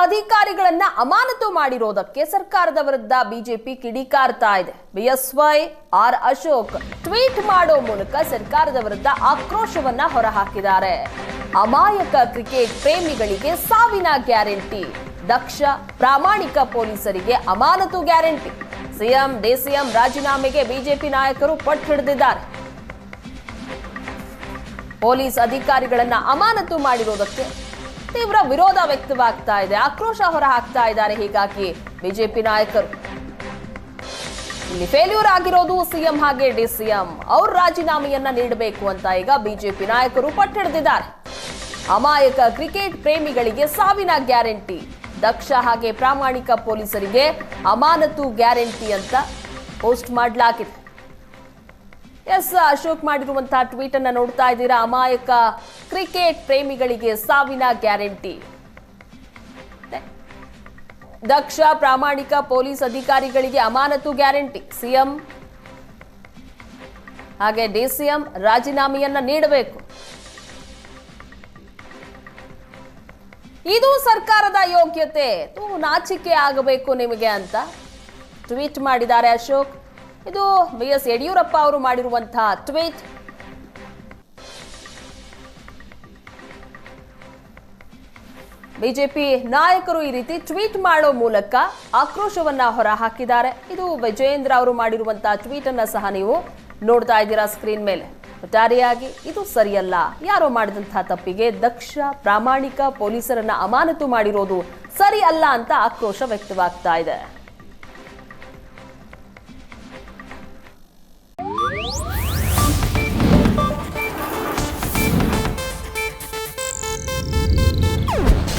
ಅಧಿಕಾರಿಗಳನ್ನ ಅಮಾನತು ಮಾಡಿರೋದಕ್ಕೆ ಸರ್ಕಾರದ ವಿರುದ್ಧ ಬಿಜೆಪಿ ಕಿಡಿಕಾರ್ತಾ ಇದೆ. ಬಿಎಸ್ವೈ ಆರ್ ಅಶೋಕ್ ಟ್ವೀಟ್ ಮಾಡೋ ಮೂಲಕ ಸರ್ಕಾರದ ವಿರುದ್ಧ ಆಕ್ರೋಶವನ್ನ ಹೊರಹಾಕಿದ್ದಾರೆ. ಅಮಾಯಕ ಕ್ರಿಕೆಟ್ ಪ್ರೇಮಿಗಳಿಗೆ ಸಾವಿನ ಗ್ಯಾರಂಟಿ. ದಕ್ಷ ಪ್ರಾಮಾಣಿಕ ಪೊಲೀಸರಿಗೆ ಅಮಾನತು ಗ್ಯಾರಂಟಿ. ಸಿಎಂ, ಡಿಸಿಎಂ ರಾಜೀನಾಮೆಗೆ ಬಿಜೆಪಿ ನಾಯಕರು ಪಟ್ಟು ಹಿಡಿದಿದ್ದಾರೆ. ಪೊಲೀಸ್ ಅಧಿಕಾರಿಗಳನ್ನ ಅಮಾನತು ಮಾಡಿರೋದಕ್ಕೆ ತೀವ್ರ ವಿರೋಧ ವ್ಯಕ್ತವಾಗ್ತಾ ಇದೆ. ಆಕ್ರೋಶ ಹೊರಹಾಕ್ತಾ ಇದ್ದಾರೆ ಹೀಗಾಗಿ ಬಿಜೆಪಿ ನಾಯಕರು. ಇಲ್ಲಿ ಫೇಲ್ಯೂರ್ ಆಗಿರೋದು ಸಿಎಂ ಹಾಗೆ ಡಿಸಿಎಂ. ಅವ್ರ ರಾಜೀನಾಮೆಯನ್ನ ನೀಡಬೇಕು ಅಂತ ಈಗ ಬಿಜೆಪಿ ನಾಯಕರು ಪಟ್ಟಿಡಿದಿದ್ದಾರೆ. ಅಮಾಯಕ ಕ್ರಿಕೆಟ್ ಪ್ರೇಮಿಗಳಿಗೆ ಸಾವಿನ ಗ್ಯಾರಂಟಿ. ದಕ್ಷ ಹಾಗೆ ಪ್ರಾಮಾಣಿಕ ಪೊಲೀಸರಿಗೆ ಅಮಾನತು ಗ್ಯಾರಂಟಿ ಅಂತ ಪೋಸ್ಟ್ ಮಾಡಲಾಗಿದೆ. ಎಸ್, ಅಶೋಕ್ ಮಾಡಿರುವಂತಹ ಟ್ವೀಟ್ ಅನ್ನ ನೋಡ್ತಾ ಇದ್ದೀರಾ? ಅಮಾಯಕ ಕ್ರಿಕೆಟ್ ಪ್ರೇಮಿಗಳಿಗೆ ಸಾವಿನ ಗ್ಯಾರಂಟಿ. ದಕ್ಷ, ಪ್ರಾಮಾಣಿಕ ಪೊಲೀಸ್ ಅಧಿಕಾರಿಗಳಿಗೆ ಅಮಾನತು ಗ್ಯಾರಂಟಿ. ಸಿಎಂ, ಹಾಗೆ ಡಿಸಿಎಂ ರಾಜೀನಾಮೆಯನ್ನ ನೀಡಬೇಕು. ಇದು ಸರ್ಕಾರದ ಯೋಗ್ಯತೆ. ನಾಚಿಕೆ ಆಗಬೇಕು ನಿಮಗೆ ಅಂತ. ಟ್ವೀಟ್ ಮಾಡಿದ್ದಾರೆ ಅಶೋಕ್. ಇದು ಬಿ ಎಸ್ ಯಡಿಯೂರಪ್ಪ ಅವರು ಮಾಡಿರುವಂತಹ ಟ್ವೀಟ್. ಬಿಜೆಪಿ ನಾಯಕರು ಈ ರೀತಿ ಟ್ವೀಟ್ ಮಾಡೋ ಮೂಲಕ ಆಕ್ರೋಶವನ್ನ ಹೊರ ಹಾಕಿದ್ದಾರೆ ಇದು ವಿಜಯೇಂದ್ರ ಅವರು ಮಾಡಿರುವಂತಹ ಟ್ವೀಟ್ ಅನ್ನ ಸಹ ನೀವು ನೋಡ್ತಾ ಇದ್ದೀರಾ ಸ್ಕ್ರೀನ್ ಮೇಲೆ. ಒಟ್ಟಾರೆಯಾಗಿ ಇದು ಸರಿಯಲ್ಲ. ಯಾರೋ ಮಾಡಿದಂತಹ ತಪ್ಪಿಗೆ ದಕ್ಷ, ಪ್ರಾಮಾಣಿಕ ಪೊಲೀಸರನ್ನ ಅಮಾನತು ಮಾಡಿರೋದು ಸರಿ ಅಲ್ಲ ಅಂತ ಆಕ್ರೋಶ ವ್ಯಕ್ತವಾಗ್ತಾ ಇದೆ.